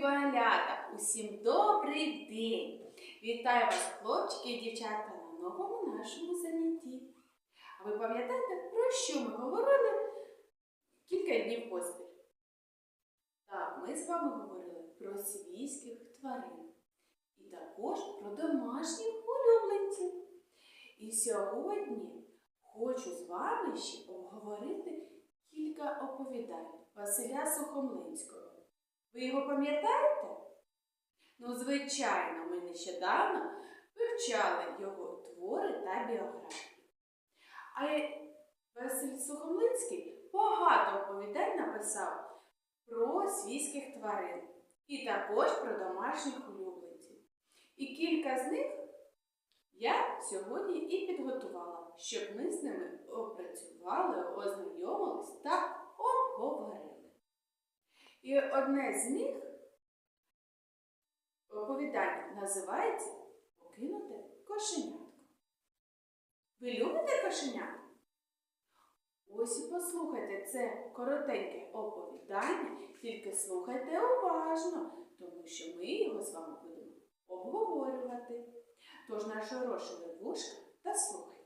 малята! Усім добрий день! Вітаю вас, хлопчики і дівчатка, на новому нашому занятті. А ви пам'ятаєте, про що ми говорили кілька днів поспіль? Так, ми з вами говорили про свійських тварин і також про домашніх улюбленців. І сьогодні хочу з вами ще обговорити кілька оповідань Василя Сухомлинського. Ви його пам'ятаєте? Ну, звичайно, ми нещодавно вивчали його твори та біографії. А Василь Сухомлинський багато оповідань написав про свійських тварин і також про домашніх улюбленців. І кілька з них я сьогодні і підготувала, щоб ми з ними опрацювали, ознайомились та обговорили. І одне з них оповідання називається Покинуте кошенятко. Ви любите кошенятко? Ось і послухайте це коротеньке оповідання, тільки слухайте уважно, тому що ми його з вами будемо обговорювати. Тож нашорошили вушка та слухайте.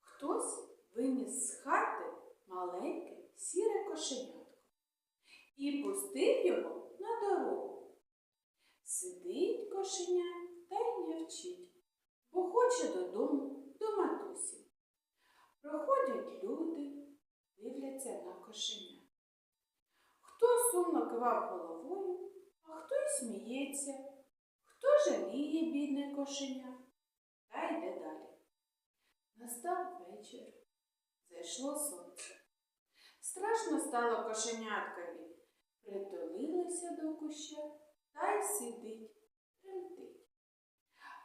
Хтось виніс з хати маленьке сіре кошенятко і пустив його на дорогу. Сидить кошеня та й нявчить, бо хоче додому до матусі. Проходять люди, дивляться на кошеня. Хто сумно кивав головою, а хто й сміється, хто жаліє бідне кошеня та йде далі. Настав вечір, зайшло сонце. Страшно стало кошеняткові, притулилося до куща та й сидить, тремтить.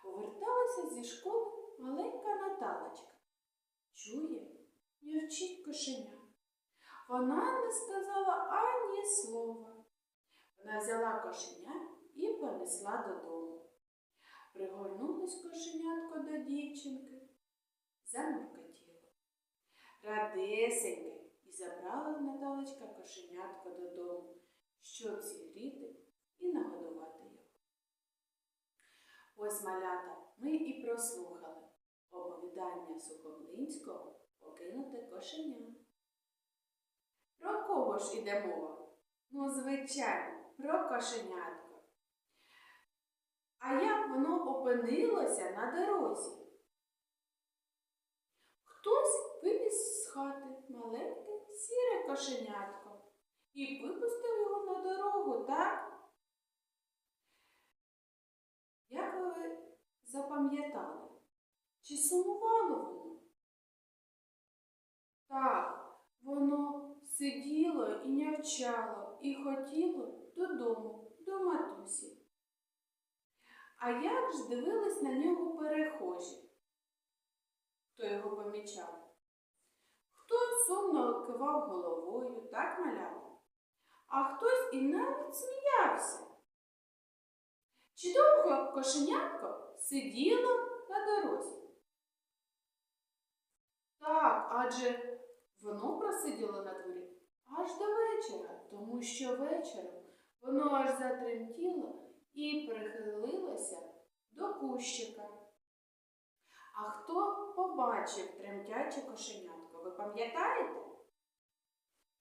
Поверталася зі школи маленька Наталочка. Чує, нявчить кошеня. Вона не сказала ані слова. Вона взяла кошеня і понесла додому. Пригорнулось кошенятко до дівчинки, замуркотіло. Радесеньке і забрала Наталочка кошенятко додому, щоб зігріти і нагодувати його. Ось малята ми і прослухали оповідання Сухомлинського покинуте кошеня. Про кого ж іде мова? Ну, звичайно, про кошенятко. А як воно опинилося на дорозі? Хтось виніс з хати маленьке сіре кошенятко і випустив його на дорогу, так? Як ви запам'ятали? Чи сумувало воно? Так, воно сиділо і нявчало, і хотіло додому, до матусі. А як ж дивились на нього перехожі? Хто його помічав? Хто сумно кивав головою, так маляв? А хтось і навіть сміявся. Чи довго кошенятко сиділо на дорозі? Так, адже воно просиділо на дворі аж до вечора, тому що вечором воно аж затремтіло і прихилилося до кущика. А хто побачив тремтяче кошенятко, ви пам'ятаєте?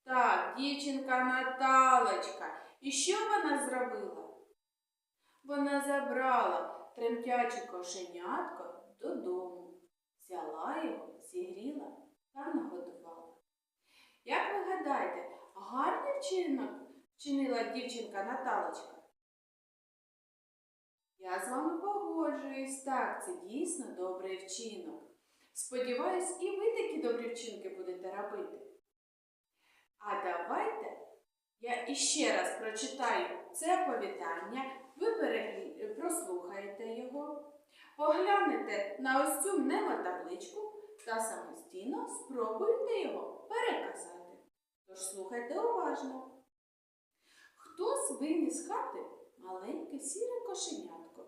Так, дівчинка Наталочка. І що вона зробила? Вона забрала тремтяче кошенятко додому, взяла його, зігріла та нагодувала. Як ви гадаєте, гарний вчинок вчинила дівчинка Наталочка? Я з вами погоджуюсь, так, це дійсно добрий вчинок. Сподіваюсь, і ви такі добрі вчинки будете робити. А давайте я іще раз прочитаю це оповідання, ви прослухаєте його, поглянете на ось цю мнемотабличку та самостійно спробуйте його переказати. Тож слухайте уважно. Хтось виніс хати маленьке сіре кошенятко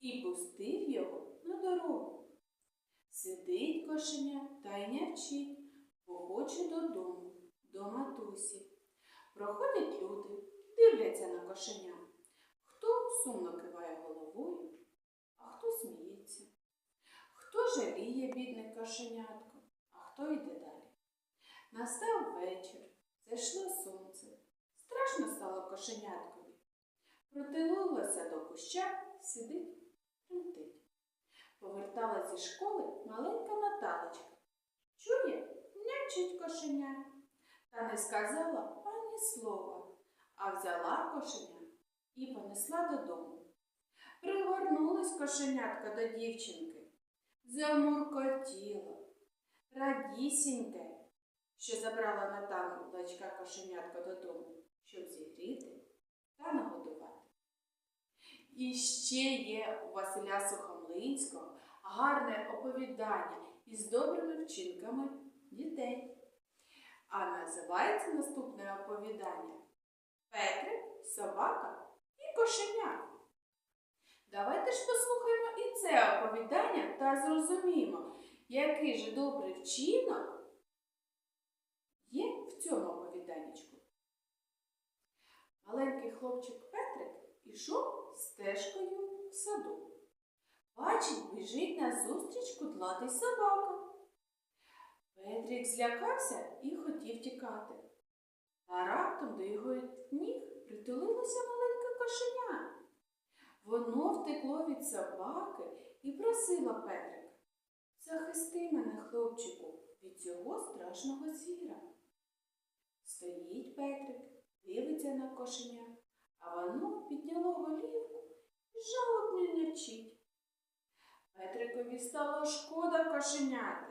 і пустив його на дорогу. Сидить кошеня та й нявчить, бо хоче додому, до матусі. Проходять люди, дивляться на кошеня. Хто сумно киває головою, а хто сміється. Хто жаліє бідне кошенятко, а хто йде далі. Настав вечір, зайшло сонце. Страшно стало кошеняткові. Протилилося до куща, сидить, тремтить. Повертала зі школи маленька Наталочка. Чує, нячить кошеня. Та не сказала ані слова, а взяла кошеня і понесла додому. Пригорнулась кошенятка до дівчинки, замуркотіло, радісіньке, що забрала Наталочка кошенятка додому, щоб зігріти та нагодувати. І ще є у Василя Сухомлинського гарне оповідання із добрими вчинками дітей. А називається наступне оповідання Петрик, собака і кошеня. Давайте ж послухаємо і це оповідання та зрозуміємо, який же добрий вчинок є в цьому оповіданнячку. Маленький хлопчик Петрик ішов стежкою в саду. Бачить, біжить назустріч кудлатий собака. Петрик злякався і хотів тікати. Та раптом до його ніг притулилося маленьке кошеня. Воно втекло від собаки і просило Петрика. Захисти мене, хлопчику, від цього страшного звіра. Стоїть Петрик, дивиться на кошеня, а воно підняло голівку і жалобно нячить. Петрикові стало шкода кошеняти.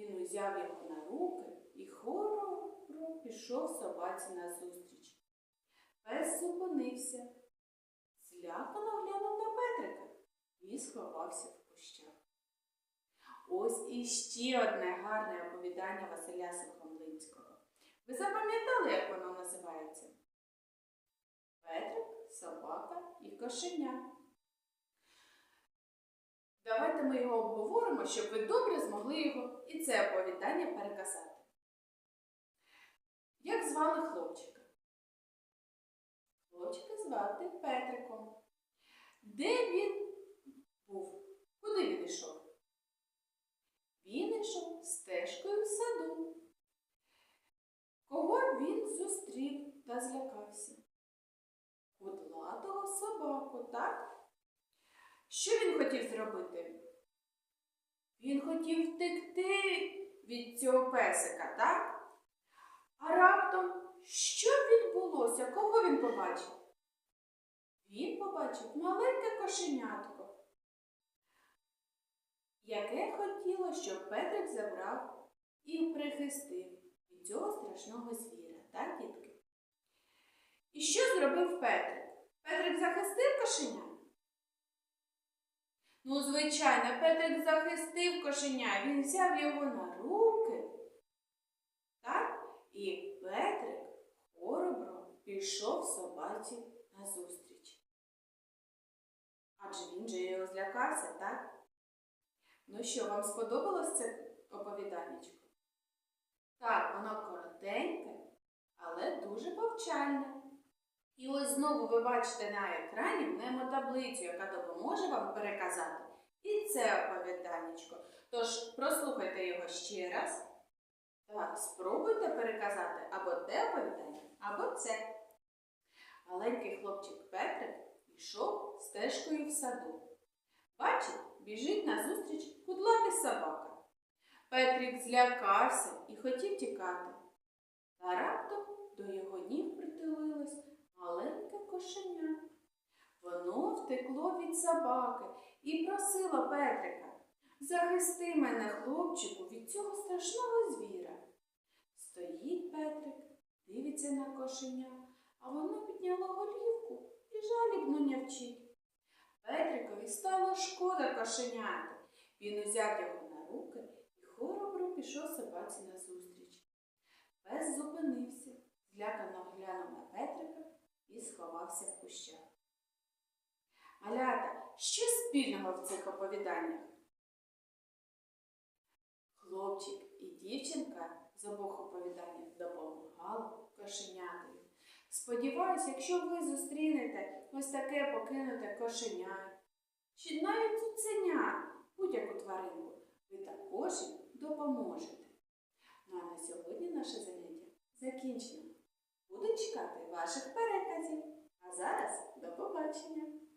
Він узяв його на руки і хоробро пішов собаці назустріч. Пес зупинився, злякано глянув на Петрика і сховався в кущах. Ось іще одне гарне оповідання Василя Сухомлинського. Ви запам'ятали, як воно називається? Петрик, собака і кошеня. Давайте ми його обговоримо, щоб ви добре змогли його і це оповідання переказати. Як звали хлопчика? Хлопчика звати Петриком. Де він був? Куди він йшов? Він йшов стежкою в саду. Кого він зустрів та злякався? Кудлатого собаку, так? Що він хотів зробити? Він хотів втекти від цього песика, так? А раптом що відбулося? Кого він побачив? Він побачив маленьке кошенятко, яке хотіло, щоб Петрик забрав і прихистив від цього страшного звіра, так, дітки? І що зробив Петрик? Петрик захистив кошеня? Ну, звичайно, Петрик захистив кошеня, він взяв його на руки. Так? І Петрик хоробро пішов собаці назустріч. Адже він же його злякався, так? Ну що, вам сподобалось це оповіданнячко? Так, воно коротеньке, але дуже повчальне. І ось знову ви бачите на екрані мнемотаблицю, яка допоможе вам переказати і це оповіданнячко. Тож прослухайте його ще раз. Так, спробуйте переказати або те оповідання, або це. Маленький хлопчик Петрик йшов стежкою в саду. Бачить, біжить назустріч кудлатий собака. Петрик злякався і хотів тікати. Та раптом до його ніг притулилось маленьке кошеня. Воно втекло від собаки і просило Петрика. Захисти мене, хлопчику, від цього страшного звіра. Стоїть Петрик, дивиться на кошеня, а воно підняло голівку і жалібно нявчить. Петрикові стало шкода кошеняти. Він узяв його на руки і хоробро пішов собаці назустріч. Пес зупинився, злякано глянув на Петрика і сховався в кущах. Малята, що спільного в цих оповіданнях? Хлопчик і дівчинка з обох оповідань допомагали кошенятові Сподіваюсь, якщо ви зустрінете ось таке покинуте кошеня, чи навіть цуценя, будь-яку тваринку, ви також допоможете. Ну а на сьогодні наше заняття закінчено. Буду чекати ваших переказів. А зараз до побачення!